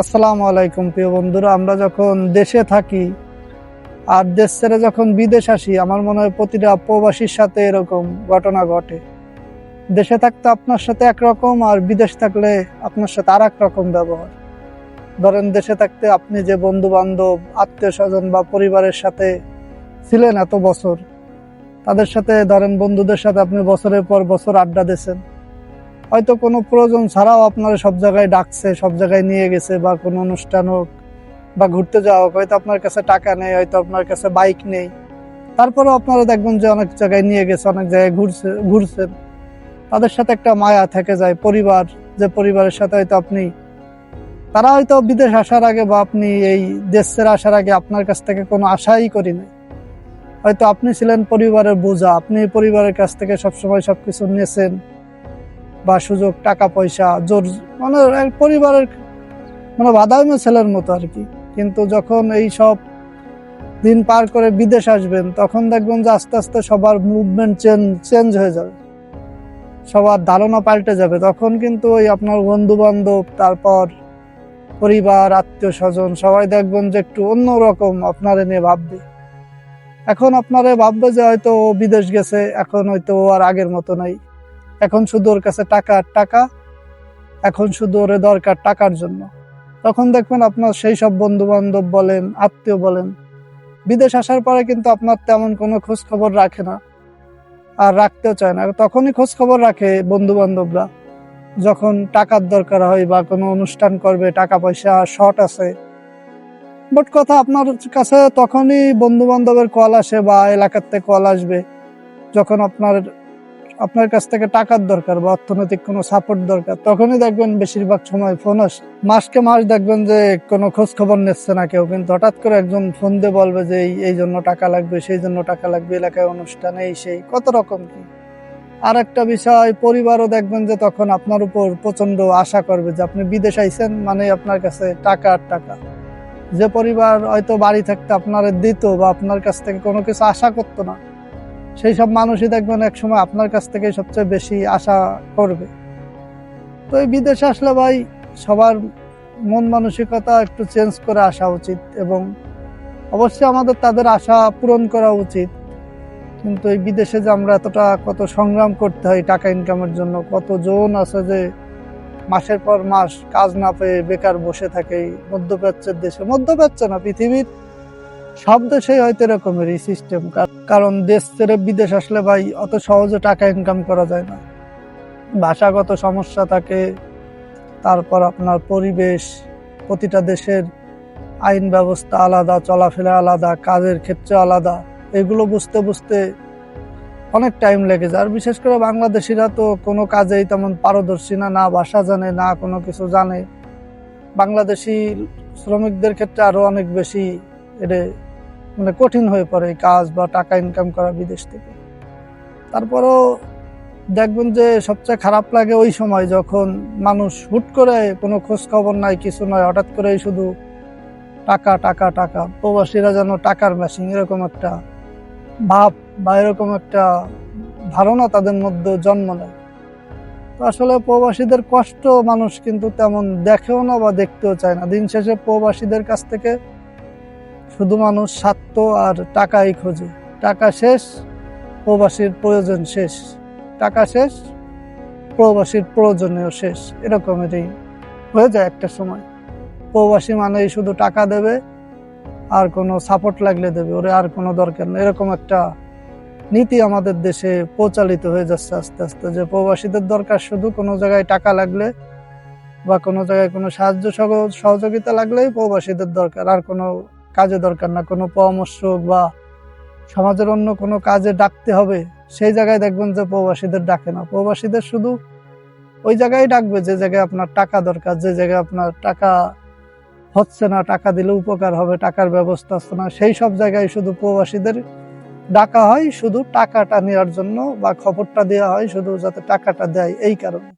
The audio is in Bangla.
আসসালামু আলাইকুম, প্রিয় বন্ধুরা। আমরা যখন দেশে থাকি আর দেশ ছেড়ে যখন বিদেশ আসি, আমার মনে হয় প্রতিটা প্রবাসীর সাথে এরকম ঘটনা ঘটে। দেশে থাকতে আপনার সাথে একরকম আর বিদেশ থাকলে আপনার সাথে আর এক রকম ব্যবহার। ধরেন, দেশে থাকতে আপনি যে বন্ধু বান্ধব আত্মীয় স্বজন বা পরিবারের সাথে ছিলেন এত বছর, তাদের সাথে ধরেন বন্ধুদের সাথে আপনি বছরের পর বছর আড্ডা দিয়েছেন। হয়তো কোনো প্রয়োজন ছাড়াও আপনারা সব জায়গায় ডাকছে, সব জায়গায় নিয়ে গেছে বা কোনো অনুষ্ঠান হোক বা ঘুরতে যাওয়া হোক, হয়তো আপনার কাছে টাকা নেই, হয়তো আপনার কাছে বাইক নেই। তারপরেও আপনারা দেখবেন যে অনেক জায়গায় নিয়ে গেছে, অনেক জায়গায় ঘুরছে, ঘুরছেন। তাদের সাথে একটা মায়া থেকে যায়, পরিবার, যে পরিবারের সাথে হয়তো আপনি, তারা হয়তো বিদেশ আসার আগে বা আপনি এই দেশ ছেড়ে আসার আগে আপনার কাছ থেকে কোনো আশাই করি নাই। হয়তো আপনি ছিলেন পরিবারের বোঝা, আপনি পরিবারের কাছ থেকে সবসময় সবকিছু নিয়েছেন। বা সুযোগ, টাকা পয়সা, জোর মানে পরিবারের মানে বাদামি ছেলের মতো আর কি। কিন্তু যখন এই সব দিন পার করে বিদেশ আসবেন, তখন দেখবেন যে আস্তে আস্তে সবার মুভমেন্ট চেঞ্জ চেঞ্জ হয়ে যাবে। সবার ধারণা পাল্টে যাবে। তখন কিন্তু ওই আপনার বন্ধু বান্ধব তারপর পরিবার আত্মীয় স্বজন সবাই দেখবেন যে একটু অন্যরকম আপনারে নিয়ে ভাববে। এখন আপনারে ভাববে যে হয়তো ও বিদেশ গেছে, এখন হয়তো ও আর আগের মতো নাই। এখন শুধু ওর কাছে টাকা আর টাকা, এখন শুধু ওরে দরকার টাকার জন্য। তখন দেখবেন আপনার সেই সব বন্ধু বান্ধব বলেন, আত্মীয় বলেন, বিদেশ আসার পরে কিন্তু আপনার তেমন কোনো খোঁজ খবর রাখে না আর রাখতেও চায় না। তখনই খোঁজ খবর রাখে বন্ধু বান্ধবরা যখন টাকার দরকার হয় বা কোনো অনুষ্ঠান করবে, টাকা পয়সা শর্ট আছে। মোট কথা আপনার কাছে তখনই বন্ধু বান্ধবের কল আসে বা এলাকার থেকে কল আসবে, যখন আপনার আপনার কাছ থেকে টাকার দরকার বা অর্থনৈতিক কোনো সাপোর্ট দরকার, তখনই দেখবেন বেশিরভাগ সময় ফোন আসে। মাসকে মাস দেখবেন যে কোনো খোঁজ খবর নিচ্ছে না কেউ, কিন্তু হঠাৎ করে একজন ফোন দিয়ে বলবে যে এই জন্য টাকা লাগবে, সেই জন্য টাকা লাগবে, এলাকায় অনুষ্ঠান, এই, সেই, কত রকম কি? আর একটা বিষয়, পরিবারও দেখবেন যে তখন আপনার উপর প্রচণ্ড আশা করবে যে আপনি বিদেশ আইছেন মানে আপনার কাছে টাকা আর টাকা। যে পরিবার হয়তো বাড়ি থাকতে আপনার দিত বা আপনার কাছ থেকে কোনো কিছু আশা করতো না সেই সব মানুষই দেখবেন এক সময় আপনার কাছ থেকে সবচেয়ে বেশি আশা করবে। তো এই বিদেশে আসলে ভাই, সবার মন মানসিকতা একটু চেঞ্জ করে আসা উচিত এবং অবশ্যই আমাদের তাদের আশা পূরণ করা উচিত। কিন্তু এই বিদেশে যে আমরা এতটা কত সংগ্রাম করতে হয় টাকা ইনকামের জন্য কত জন আছে যে মাসের পর মাস কাজ না পেয়ে বেকার বসে থাকে মধ্যপ্রাচ্যের দেশে। মধ্যপ্রাচ্য না, পৃথিবীর সব দেশেই হয়তো এরকমেরই সিস্টেম কারণ দেশ ছেড়ে বিদেশ আসলে ভাই অত সহজে টাকা ইনকাম করা যায় না। ভাষাগত সমস্যা থাকে, তারপর আপনার পরিবেশ, প্রতিটা দেশের আইন ব্যবস্থা আলাদা, চলাফেরা আলাদা, কাজের ক্ষেত্রে আলাদা, এগুলো বুঝতে বুঝতে অনেক টাইম লেগে যায়। আর বিশেষ করে বাংলাদেশিরা তো কোনো কাজেই তেমন পারদর্শী না না ভাষা জানে, না কোনো কিছু জানে। বাংলাদেশি শ্রমিকদের ক্ষেত্রে আরও অনেক বেশি এটা মানে কঠিন হয়ে পড়ে কাজ বা টাকা ইনকাম করা বিদেশ থেকে। তারপরও দেখবেন যে সবচেয়ে খারাপ লাগে ওই সময় যখন মানুষ হুট করে কোনো খোঁজ খবর নাই, কিছু নয় হঠাৎ করেই শুধু টাকা টাকা টাকা, প্রবাসীরা যেন টাকার মেশিন এরকম একটা ভাব বা এরকম একটা ধারণা তাদের মধ্যে জন্ম নেয়। তো আসলে প্রবাসীদের কষ্ট মানুষ কিন্তু তেমন দেখেও না বা দেখতেও চায় না। দিন শেষে প্রবাসীদের কাছ থেকে শুধু মানুষ, স্বার্থ আর টাকাই খোঁজে। টাকা শেষ, প্রবাসীর প্রয়োজন শেষ। টাকা শেষ, প্রবাসীর প্রয়োজনেও শেষ। এরকমেরই হয়ে যায় একটা সময়। প্রবাসী মানেই শুধু টাকা দেবে, আর কোনো সাপোর্ট লাগলে দেবে। ওরে আর কোনো দরকার নেই। এরকম একটা নীতি আমাদের দেশে প্রচালিত হয়ে যাচ্ছে আস্তে আস্তে, যে প্রবাসীদের দরকার শুধু কোনো জায়গায় টাকা লাগলে বা কোনো জায়গায় কোনো সাহায্য সহ- সহযোগিতা লাগলেই প্রবাসীদের দরকার। আর কোনো কাজে দরকার না, কোনো পরামর্শ বা সমাজের অন্য কোনো কাজে ডাকতে হবে, সেই জায়গায় দেখবেন যে প্রবাসীদের ডাকে না। প্রবাসীদের শুধু ওই জায়গায় ডাকবে যে জায়গায় আপনার টাকা দরকার, যে জায়গায় আপনার টাকা হচ্ছে না, টাকা দিলে উপকার হবে, টাকার ব্যবস্থা হচ্ছে না, সেই সব জায়গায় শুধু প্রবাসীদের ডাকা হয়, শুধু টাকাটা নেওয়ার জন্য বা খবরটা দেওয়া হয়, শুধু যাতে টাকাটা দেয়, এই কারণে।